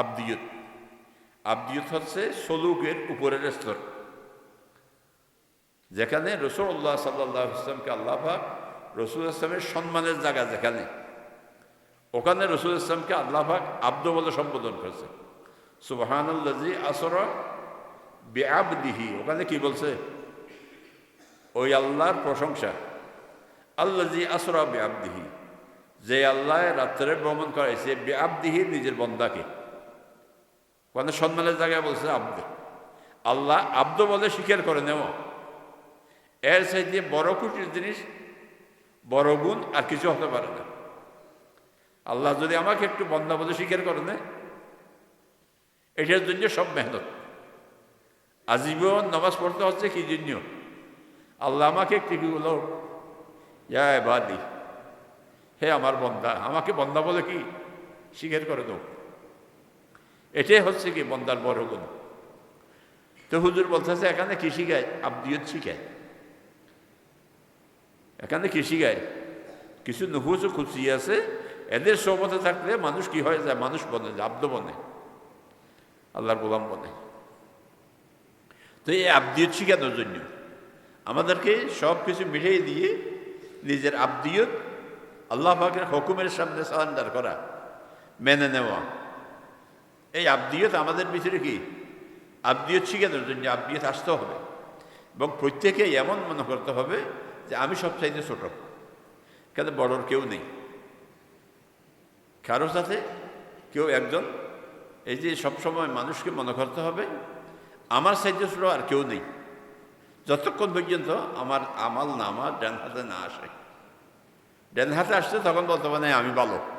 আবদিয়ত। আবদিয়ত হচ্ছে সলুকের উপরের স্তর। যেখানে রসুল্লাহ সাল্লাহ ইসলামকে আল্লাহ পাক রসুল ইসলামের সম্মানের জায়গা যেখানে, ওখানে রসুল ইসলামকে আল্লাহ পাক আব্দ বলে সম্বোধন করেছে। সুবাহানুল্লাজি আসর বেআবদিহি, ওখানে কি বলছে? ওই আল্লাহর প্রশংসা। আল্লাজি আসরা বেআবদিহি, যে আল্লাহ রাত্রে ভ্রমণ করাইছে বেআবদিহি নিজের বন্দাকে। ওখানে সম্মানের জায়গায় বলছে আব্দ। আল্লাহ আব্দ বলে স্বীকার করে নেওয়া এর সাইডে বড় খুশির জিনিস, বড় গুণ আর কিছু হতে পারে না। আল্লাহ যদি আমাকে একটু বন্দা বলে স্বীকার করে নেয়, এটার জন্য সব মেহনত। আজীবন নামাজ পড়তে হচ্ছে কি জন্য? আল্লাহ আমাকে একটু কি বলো হে আমার বন্দা, আমাকে বন্দা বলে কি স্বীকার করে দাও এটাই হচ্ছে কি বন্দার বড় গুণ। তো হুজুর বলতেছে, এখানে কি শিখায় আব্দিয়ত শিখায়। এখানে কি শিখায় কিছু নুহুস ও খুশি আছে, এদের সবতে থাকলে মানুষ কি হয়ে যায়? মানুষ বনে আব্দ বনে। আল্লাহর গোলাম বনে। তো এই আব্দিয়ত শিখানোর জন্য আমাদেরকে সব কিছু মিলিয়ে দিয়ে নিজের আব্দিয়ত আল্লাহ পাকের হুকুমের সামনে সারেন্ডার করা, মেনে নেওয়া। এই আব্দিয়ত আমাদের ভিতরে কি? আব্দিয়ত শিখানোর জন্য আব্দিয়ত আসতে হবে। এবং প্রত্যেকে এমন মনে করতে হবে যে আমি সব চাইতে ছোট। কেন বড়র কেউ নেই। কারও সাথে কেউ একজন, এই যে সবসময় মানুষকে মনে করতে হবে, আমার সাইজে ছোট আর কেউ নেই। যতক্ষণ পর্যন্ত আমার আমাল না আমার ডান হাতে না আসে। ডান হাতে আসছে, তখন বলতে পারে আমি ভালো।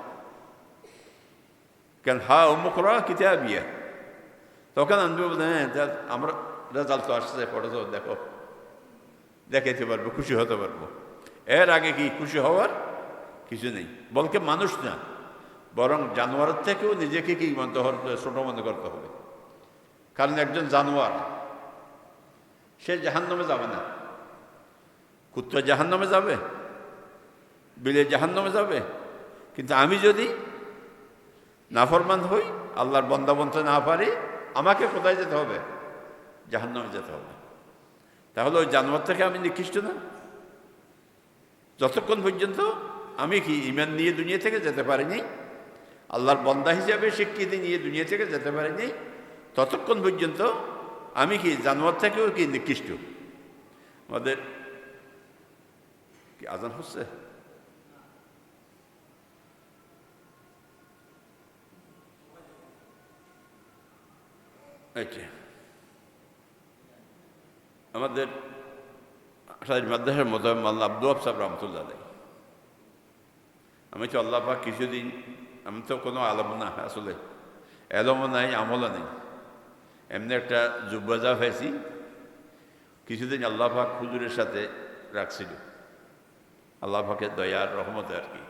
কেন হা অমুকরা কিতা বিয়ে তখন আমি বলতে হ্যাঁ আমরা রেজাল্ট তো আসছে পড়ে তো দেখো দেখাইতে পারব খুশি হতে পারব এর আগে কি খুশি হওয়ার কিছু নেই বলকে মানুষ না বরং জানোয়ারের থেকেও নিজেকে কি মনে ছোট মনে করতে হবে কারণ একজন জানোয়ার সে জাহান্নামে যাবে না কুত্তা জাহান্নামে যাবে বিলে জাহান্নামে যাবে কিন্তু আমি যদি নাফরমান হই, আল্লাহর বন্দা বনতে না পারি, আমাকে কোথায় যেতে হবে? জাহান্নামে যেতে হবে। তাহলে ওই জানোয়ার থেকে আমি নিকৃষ্ট না? যতক্ষণ পর্যন্ত আমি কি ইমান নিয়ে দুনিয়া থেকে যেতে পারিনি, আল্লাহর বন্দা হিসাবে স্বীকৃতি নিয়ে দুনিয়া থেকে যেতে পারিনি, ততক্ষণ পর্যন্ত আমি কি জানোয়ার থেকেও কি নিকৃষ্ট? আমাদের কি আজান হচ্ছে? আচ্ছা আমাদের মাদ্রাসার মতো মাল্লা আব্দু আফসাব রহমতুল্লাহ আমি তো আল্লাহ পাক কিছুদিন, আমি তো কোনো আলম না, আসলে এলমও নাই, আমলও নেই। এমনি একটা যুব্বাজা হয়েছি, কিছুদিন আল্লাহ পাক হুজুরের সাথে রাখছিল। আল্লাহ পাকের দয়ার রহমতে আর কি।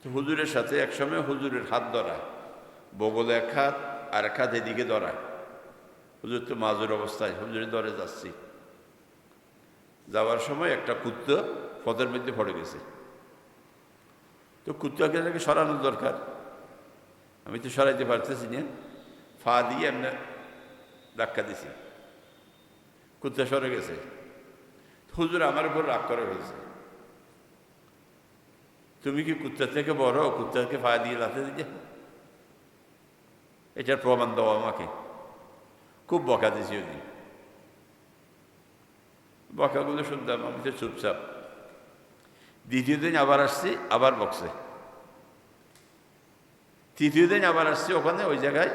তো হুজুরের সাথে একসময় হুজুরের হাত ধরা, বগলে এক হাত আর এক হাত এদিকে ধরা হুজুর তো মাজুর অবস্থায় হুজুরের দরে যাচ্ছি। যাওয়ার সময় একটা কুত্তা পথের মধ্যে পড়ে গেছে। তো কুত্তাকে তাকে সরানোর দরকার। আমি তো সরাইতে পারতেছি না। ফা দিয়ে এমনি ধাক্কা দিছি। কুত্তা সরে গেছে। হুজুর আমার উপর রাগ করে হয়েছে তুমি কি কুত্তা থেকে বড়? কুত্তাকে ফা দিয়ে লাতে দিতে? এটার প্রমাণ দাও আমাকে। খুব বকা দিছি ওই বকাগুলো শুনতাম, আমি তো চুপচাপ। দ্বিতীয় দিন আবার আসছি, আবার বকছে তৃতীয় দিন আবার আসছি ওখানে, ওই জায়গায়।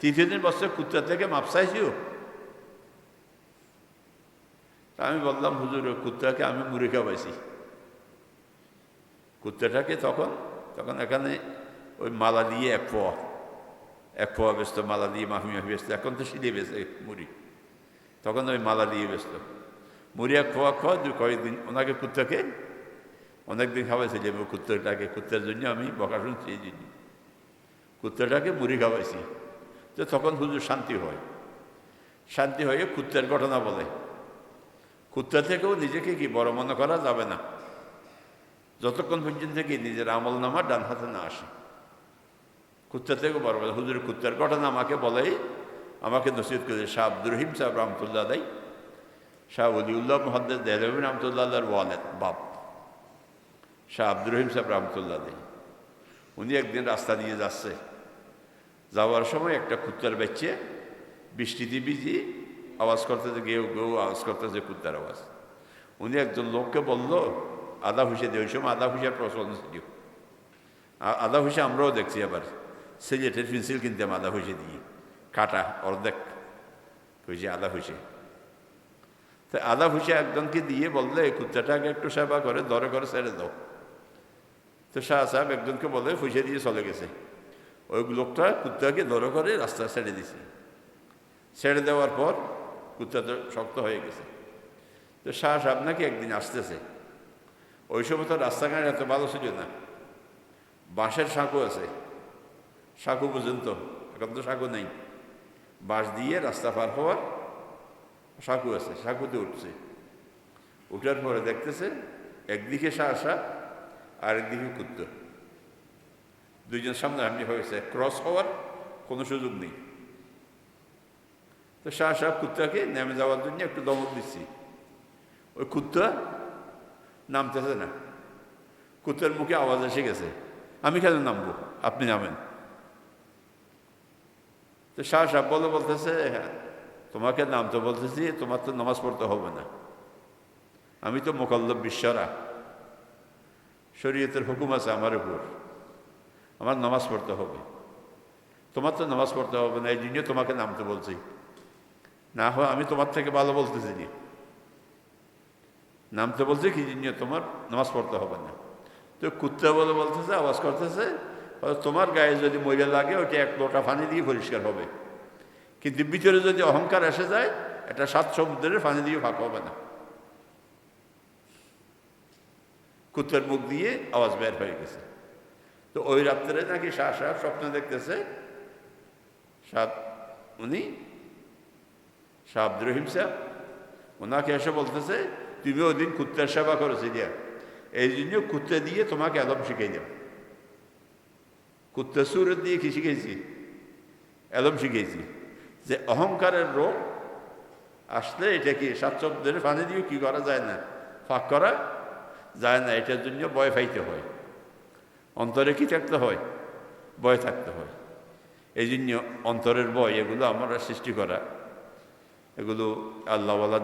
তৃতীয় দিন বছর কুত্তা থেকে মাপ চাইছিও আমি বললাম, হুজুর কুত্তাকে আমি মুড়ি খাওয়াইছি। কুত্তাটাকে তখন তখন এখানে ওই মালা দিয়ে এক পোয়া। এক পোয়া ব্যস্ত মালা দিয়ে মাফি ব্যস্ত এখন তো সিলিয়ে বেছে মুড়ি তখন ওই মালা দিয়ে ব্যস্ত মুড়ি এক খোয়া খোয়া দু কয়েকদিন ওনাকে কুত্তাকে অনেকদিন খাওয়াইছে যে কুত্তাটাকে কুত্তার জন্য আমি বকা শুনছি এই জন্য কুত্তাটাকে মুড়ি খাওয়াইছি তো তখন হুজুর শান্তি হয় শান্তি হয়ে কুত্তার ঘটনা বলে কুত্তা থেকেও নিজেকে কি বড় মনে করা যাবে না যতক্ষণ পর্যন্ত কি নিজের আমল নামা ডান হাতে না আসে কুত্তার থেকে বড় বলে হুজুর কুত্তার ঘটনা আমাকে বলেই আমাকে নসিহত করেছে শাহ আব্দুর রহিম সাহেব রহমতুল্লাহ দাই শাহ অলিউল্লাহ মোহাম্মদ দেহলবিন রহমতুল্লাহ ওয়ালেদ, বাপ। শাহ আব্দুর রহিম সাহেব রহমতুল্লাহ দেই উনি একদিন রাস্তা দিয়ে যাচ্ছে। যাওয়ার সময় একটা কুত্তার বেচে বৃষ্টিতে ভিজি আওয়াজ করতেছে গেউ গেউ আওয়াজ করতেছে কুত্তার আওয়াজ। উনি একজন লোককে বলল, আদা হুসে দিয়ে ওই সময় আদা হুসের প্রচলন ছিল। আদা হুসে আমরাও দেখছি আবার সিলেটের পেন্সিল কিনতাম আদা হুসে দিয়ে কাটা অর্ধেক হুসে আদা হুসে তো আদা হুসে একজনকে দিয়ে বললে কুত্তাটাকে একটু সেবা করে দরে করে ছেড়ে দাও। তো শাহ সাহেব একজনকে বলে ফুসে দিয়ে চলে গেছে। ওই লোকটা কুত্তাকে দরে করে রাস্তা ছেড়ে দিছে। ছেড়ে দেওয়ার পর কুত্তা তো শক্ত হয়ে গেছে। তো শাহ সাহেব নাকি একদিন আসতেছে। ওই সময় তো রাস্তাঘাট এত ভালো ছিল না। বাঁশের সাঁকু আছে। সাঁকু পর্যন্ত, এখন তো সাঁকু নেই। বাঁশ দিয়ে রাস্তা পার হওয়ার সাঁকু আছে, সাঁকুতে উঠছে। উঠার পরে দেখতেছে, একদিকে শাহ সাহেব আর একদিকে কুত্তা। দুইজন সামনাসামনি হয়েছে, ক্রস হওয়ার কোনো সুযোগ নেই। তো শাহ সাহেব কুত্তাকে নেমে যাওয়ার জন্য একটু দমক দিচ্ছি। ওই কুত্তা নামতেছে না। কুত্তার মুখে আওয়াজ এসে গেছে, আমি কেন নামবো? আপনি নামেন। তো শাহ সাহেব বলে বলতেছে হ্যাঁ তোমাকে নামতে বলতেছি, তোমার তো নামাজ পড়তে হবে না। আমি তো মোকাল্লব বিশ্বরা। শরীয়তের হুকুম আছে আমার উপর। আমার নামাজ পড়তে হবে। তোমার তো নামাজ পড়তে হবে না, এই জন্য তোমাকে নামতে বলছি। না হয় আমি তোমার থেকে ভালো বলতেছি নি। নামতে বলছি, কি জন্য তোমার নামাজ পড়তে হবে না? তো কুত্তা বলে বলতেছে, আওয়াজ করতেছে তোমার গায়ে যদি ময়লা লাগে, ওইটা এক লোটা পানি দিয়ে পরিষ্কার হবে। কিন্তু ভিতরে যদি অহংকার এসে যায়, এটা সাত সমুদ্রের পানি দিয়ে ফাঁকা হবে না। কুত্তার মুখ দিয়ে আওয়াজ বের হয়ে গেছে। তো ওই রাত্রে নাকি শাহ সাহেব স্বপ্ন দেখতেছে, সাত, উনি শাহ আব্দুর রহিম সাহেব, ওনাকে এসে বলতেছে, তুমি ওই দিন কুত্তার সেবা করেছি দিয়া এই জন্য কুত্তা দিয়ে তোমাকে এলম শিখিয়ে দেব। কুত্তা সুরের দিয়ে কি শিখেছি? এলম শিখেছি। যে অহংকারের রোগ আসলে এটা কি সাত শব্দের পানি দিয়ে কি করা যায় না? ফাঁক করা যায় না, এটার জন্য ভয় পাইতে হয়। অন্তরে কি থাকতে হয়? ভয় থাকতে হয়। এই জন্য অন্তরের ভয় এগুলো আমরা সৃষ্টি করা। এগুলো আল্লাহওয়ালা